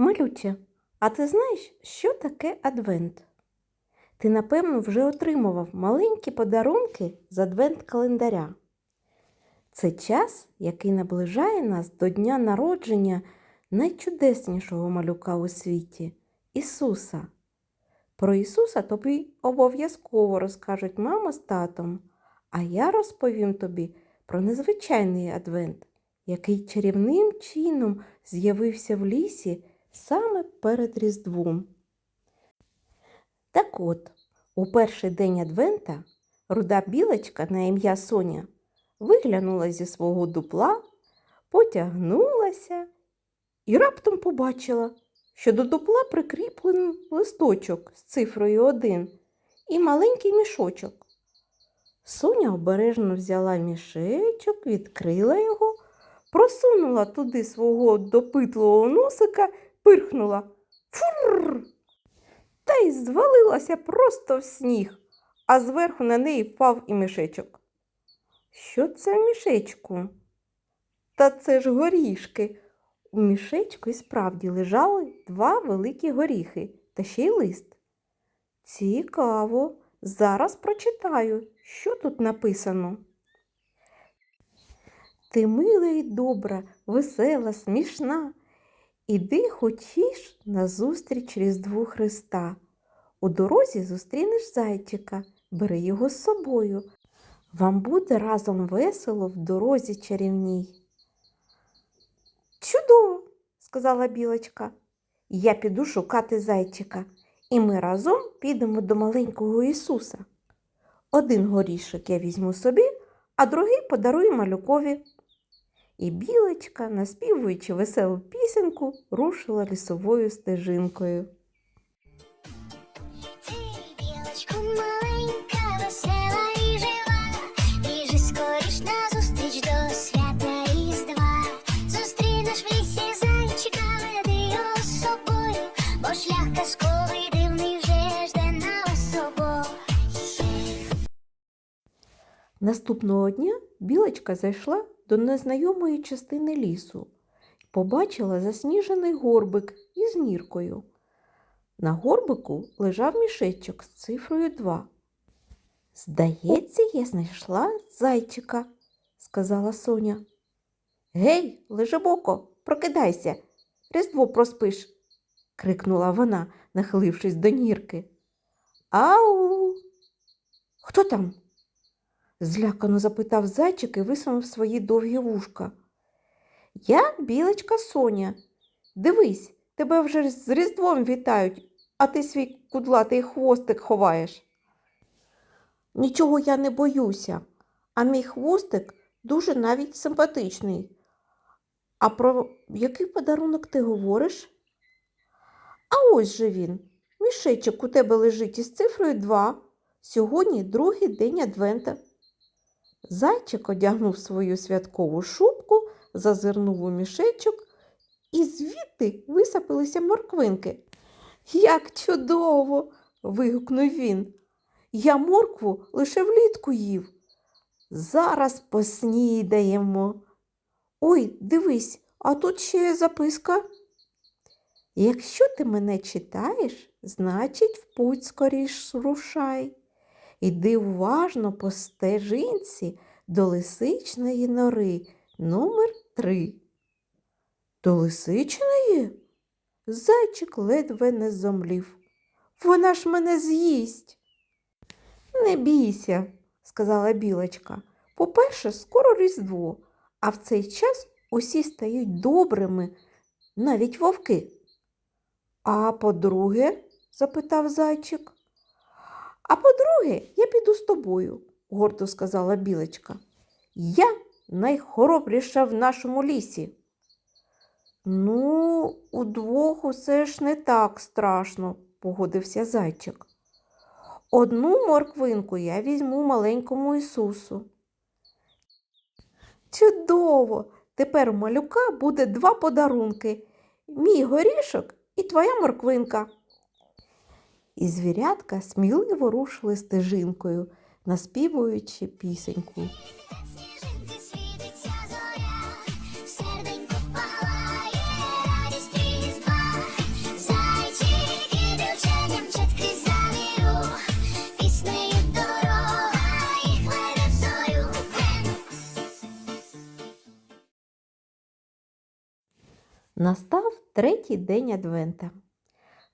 Малюче, а ти знаєш, що таке адвент? Ти, напевно, вже отримував маленькі подарунки з адвент-календаря. Це час, який наближає нас до дня народження найчудеснішого малюка у світі Ісуса. Про Ісуса тобі обов'язково розкажуть мама з татом, а я розповім тобі про незвичайний адвент, який чарівним чином з'явився в лісі саме перед Різдвом. Так от, у перший день Адвента руда білочка на ім'я Соня виглянула зі свого дупла, потягнулася і раптом побачила, що до дупла прикріплений листочок з цифрою 1 і маленький мішочок. Соня обережно взяла мішечок, відкрила його, просунула туди свого допитливого носика, пирхнула. Фур! Та й звалилася просто в сніг, а зверху на неї впав і мішечок. Що це в мішечку? Та це ж горішки. У мішечку і справді лежали два великі горіхи та ще й лист. Цікаво, зараз прочитаю, що тут написано. Ти мила і добра, весела, смішна. Іди хочеш назустріч Різдву Христа. У дорозі зустрінеш зайчика, бери його з собою. Вам буде разом весело в дорозі чарівній. Чудово, сказала білочка. Я піду шукати зайчика, і ми разом підемо до маленького Ісуса. Один горішок я візьму собі, а другий подарую малюкові. І білочка, наспівуючи веселу пісеньку, рушила лісовою стежинкою. Наступного дня білочка зайшла до незнайомої частини лісу побачила засніжений горбик із ніркою. На горбику лежав мішечок з цифрою 2. Здається, я знайшла зайчика, сказала Соня. Гей, лежебоко, прокидайся, різдво проспиш, крикнула вона, нахилившись до нірки. Ау! Хто там? Злякано запитав зайчик і висунув свої довгі вушка. Я білочка Соня. Дивись, тебе вже з Різдвом вітають, а ти свій кудлатий хвостик ховаєш. Нічого я не боюся, а мій хвостик дуже навіть симпатичний. А про який подарунок ти говориш? А ось же він. Мішечок у тебе лежить із цифрою 2. Сьогодні другий день Адвента. Зайчик одягнув свою святкову шубку, зазирнув у мішечок, і звідти висапилися морквинки. Як чудово! вигукнув він. Я моркву лише влітку їв. Зараз поснідаємо. Ой, дивись, а тут ще записка. Якщо ти мене читаєш, значить, в путь скоріш рушай. Іди уважно по стежинці до лисичної нори номер 3 До лисичної? Зайчик ледве не зомлів. Вона ж мене з'їсть. Не бійся, сказала білочка. По-перше, скоро Різдво, а в цей час усі стають добрими, навіть вовки. А по-друге, запитав зайчик. А по-друге, я піду з тобою, гордо сказала білочка. Я найхоробріша в нашому лісі. Ну, удвох усе ж не так страшно, погодився зайчик. Одну морквинку я візьму маленькому Ісусу. Чудово! Тепер у малюка буде два подарунки мій горішок і твоя морквинка і звірятка сміливо рушили стежинкою, наспівуючи пісеньку. Настав третій день Адвента.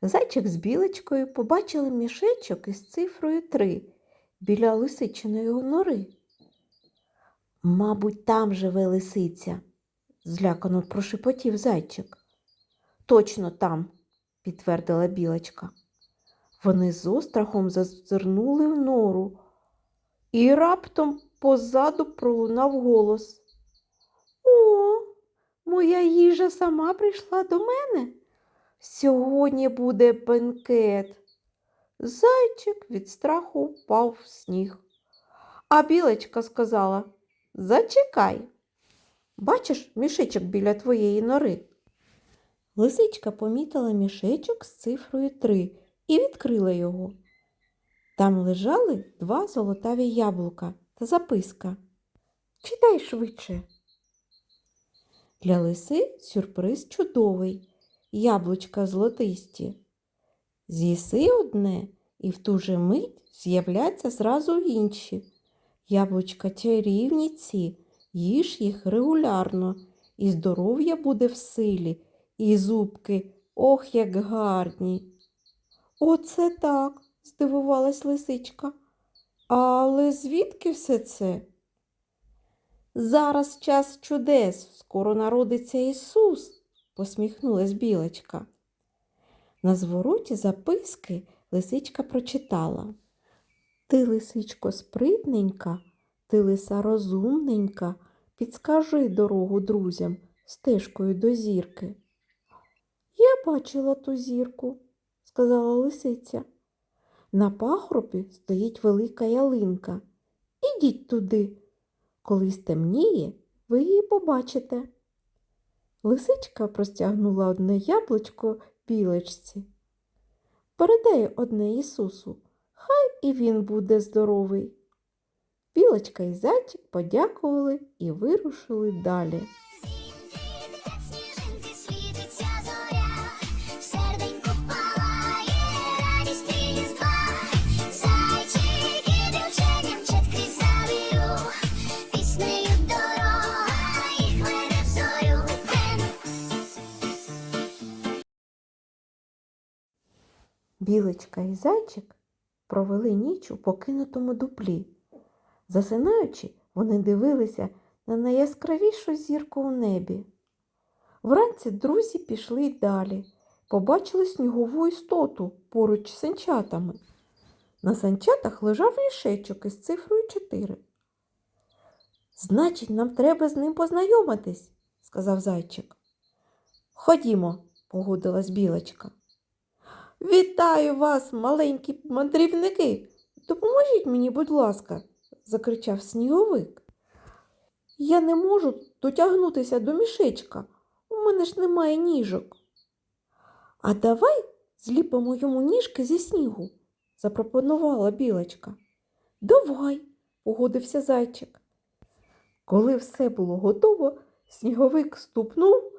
Зайчик з білочкою побачили мішечок із цифрою 3 біля лисичиної нори. Мабуть, там живе лисиця, злякано прошепотів зайчик. Точно там, підтвердила білочка. Вони з острахом зазирнули в нору, і раптом позаду пролунав голос. О, моя їжа сама прийшла до мене. Сьогодні буде бенкет. Зайчик від страху впав в сніг. А білочка сказала Зачекай. Бачиш мішечок біля твоєї нори. Лисичка помітила мішечок з цифрою 3 і відкрила його. Там лежали два золотаві яблука та записка. Читай швидше. Для лиси сюрприз чудовий, яблучка золотисті. З'їси одне, і в ту же мить з'являться зразу інші. Яблучка чарівні ці, їж їх регулярно, і здоров'я буде в силі, і зубки, ох, як гарні. Оце так, здивувалась лисичка. Але звідки все це? Зараз час чудес, скоро народиться Ісус, посміхнулась білочка. На звороті записки лисичка прочитала. Ти, лисичко, спритненька, ти лиса розумненька, підскажи дорогу друзям стежкою до зірки. Я бачила ту зірку, сказала лисиця. На пахорбі стоїть велика ялинка. Ідіть туди. Коли стемніє, ви її побачите. Лисичка простягнула одне яблучко білочці. Передай одне Ісусу, хай і він буде здоровий. Білочка і зайчик подякували і вирушили далі. Білочка і зайчик провели ніч у покинутому дуплі. Засинаючи, вони дивилися на найяскравішу зірку у небі. Вранці друзі пішли й далі, побачили снігову істоту поруч з санчатами. На санчатах лежав мішечок із цифрою 4. Значить, нам треба з ним познайомитись, сказав зайчик. Ходімо, погодилась білочка. Вітаю вас, маленькі мандрівники. Допоможіть мені, будь ласка, закричав сніговик. Я не можу дотягнутися до мішечка. У мене ж немає ніжок. А давай зліпимо йому ніжки зі снігу, запропонувала білочка. Давай, погодився зайчик. Коли все було готово, сніговик ступнув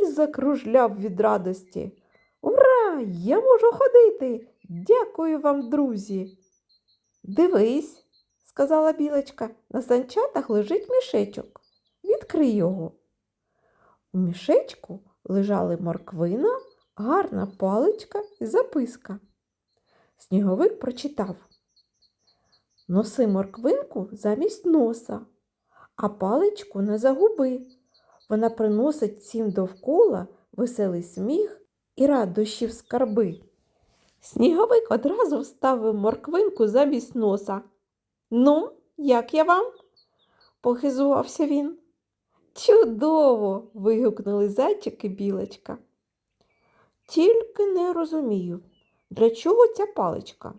і закружляв від радості. Ура! Я можу ходити. Дякую вам, друзі. Дивись, сказала білочка, на санчатах лежить мішечок. Відкрий його. У мішечку лежали морквина, гарна паличка і записка. Сніговик прочитав Носи морквинку замість носа, а паличку не загуби. Вона приносить всім довкола веселий сміх і радощі в скарби. Сніговик одразу вставив морквинку замість носа. Ну, як я вам? похизувався він. Чудово. вигукнули зайчик і білочка. Тільки не розумію, для чого ця паличка?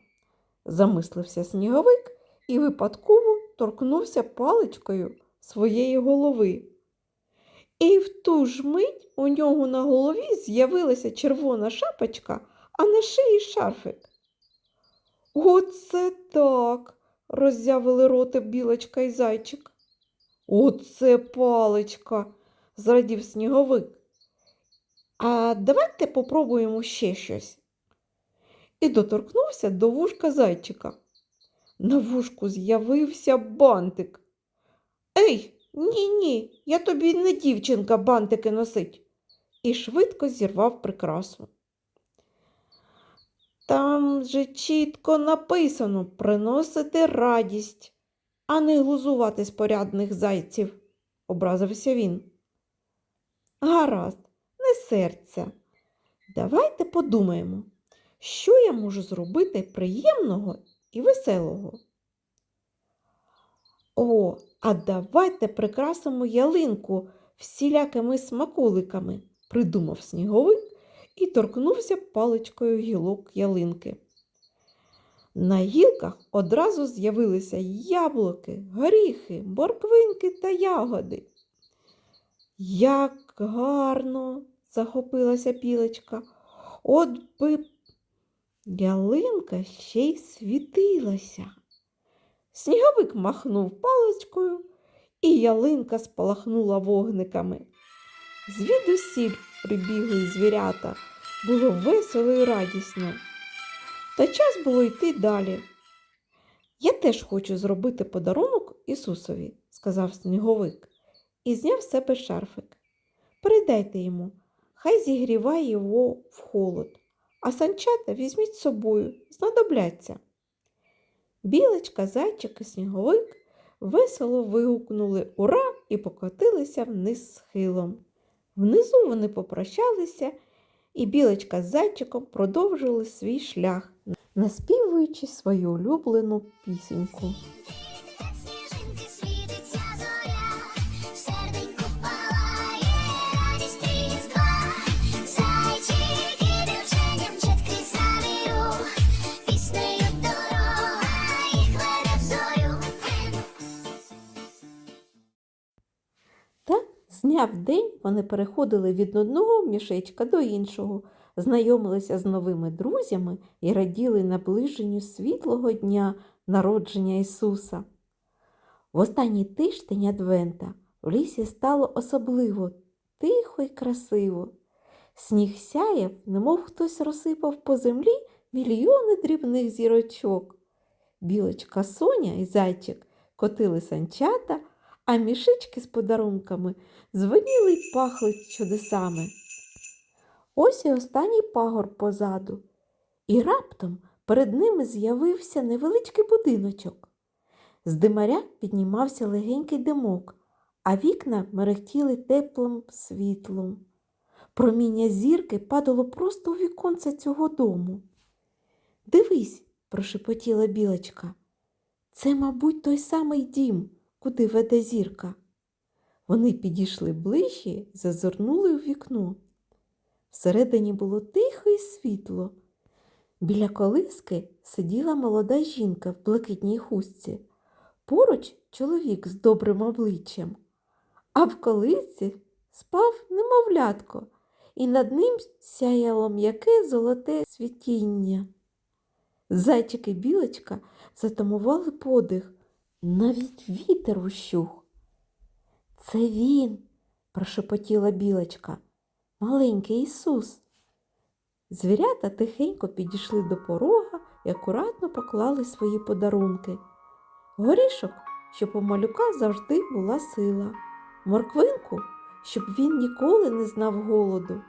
замислився сніговик і випадково торкнувся паличкою своєї голови. І в ту ж мить у нього на голові з'явилася червона шапочка, а на шиї шарфик. Оце так, роззявили роти білочка і зайчик. Оце паличка, зрадів сніговик. А давайте попробуємо ще щось. І доторкнувся до вушка зайчика. На вушку з'явився бантик. Ей, ні, ні, я тобі не дівчинка бантики носить. і швидко зірвав прикрасу. Там же чітко написано приносити радість, а не глузувати з порядних зайців, образився він. Гаразд, не серця. Давайте подумаємо, що я можу зробити приємного і веселого. О, а давайте прикрасимо ялинку всілякими смаколиками, придумав сніговик і торкнувся паличкою гілок ялинки. На гілках одразу з'явилися яблуки, горіхи, морквинки та ягоди. Як гарно, захопилася білочка. От би ялинка ще й світилася. Сніговик махнув паличкою, і ялинка спалахнула вогниками. Звідусіль прибігли звірята, було весело і радісно. Та час було йти далі. Я теж хочу зробити подарунок Ісусові, сказав сніговик і зняв з себе шарфик. Передайте йому, хай зігріває його в холод, а санчата візьміть з собою, знадобляться. Білочка, зайчик і сніговик весело вигукнули ура і покотилися вниз схилом. Внизу вони попрощалися, і білочка з зайчиком продовжили свій шлях, наспівуючи свою улюблену пісеньку. Так, зняв день, вони переходили від одного мішечка до іншого, знайомилися з новими друзями і раділи наближенню світлого дня народження Ісуса. В останній тиждень Адвента в лісі стало особливо тихо й красиво. Сніг сяяв, немов хтось розсипав по землі мільйони дрібних зірочок. Білочка Соня і зайчик котили санчата, а мішечки з подарунками дзвоніли й пахли чудесами. Ось і останній пагор позаду, і раптом перед ними з'явився невеличкий будиночок. З димаря піднімався легенький димок, а вікна мерехтіли теплим світлом. Проміння зірки падало просто у віконце цього дому. Дивись, прошепотіла білочка. Це, мабуть, той самий дім, куди веде зірка. Вони підійшли ближче зазирнули в вікно. Всередині було тихо і світло. Біля колиски сиділа молода жінка в блакитній хустці. Поруч чоловік з добрим обличчям, а в колисці спав немовлятко, і над ним сяяло м'яке золоте світіння. Зайчик і білочка затамували подих, навіть вітер ущух. Це він, прошепотіла білочка, маленький Ісус. Звірята тихенько підійшли до порога і акуратно поклали свої подарунки. Горішок, щоб у малюка завжди була сила, морквинку, щоб він ніколи не знав голоду,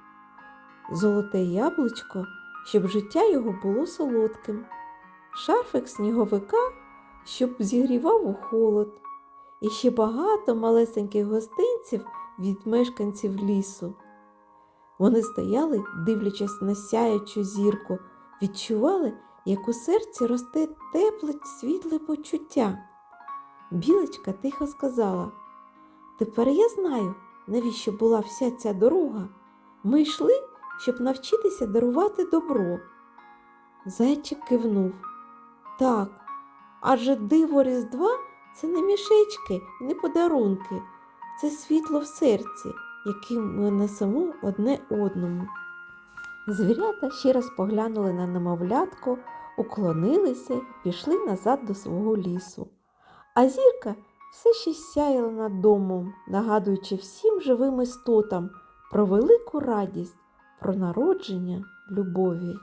золоте яблучко, щоб життя його було солодким, шарфик сніговика, щоб зігрівав у холод, і ще багато малесеньких гостинців від мешканців лісу. Вони стояли, дивлячись на сяючу зірку, відчували, як у серці росте тепле світле почуття. Білочка тихо сказала: Тепер я знаю, навіщо була вся ця дорога. Ми йшли, щоб навчитися дарувати добро. Зайчик кивнув. Так, адже диво Різдва це не мішечки і не подарунки, це світло в серці, яким ми несемо одне одному. Звірята ще раз поглянули на немовлятко, уклонилися і пішли назад до свого лісу. А зірка все ще сяяла над домом, нагадуючи всім живим істотам про велику радість, про народження любові.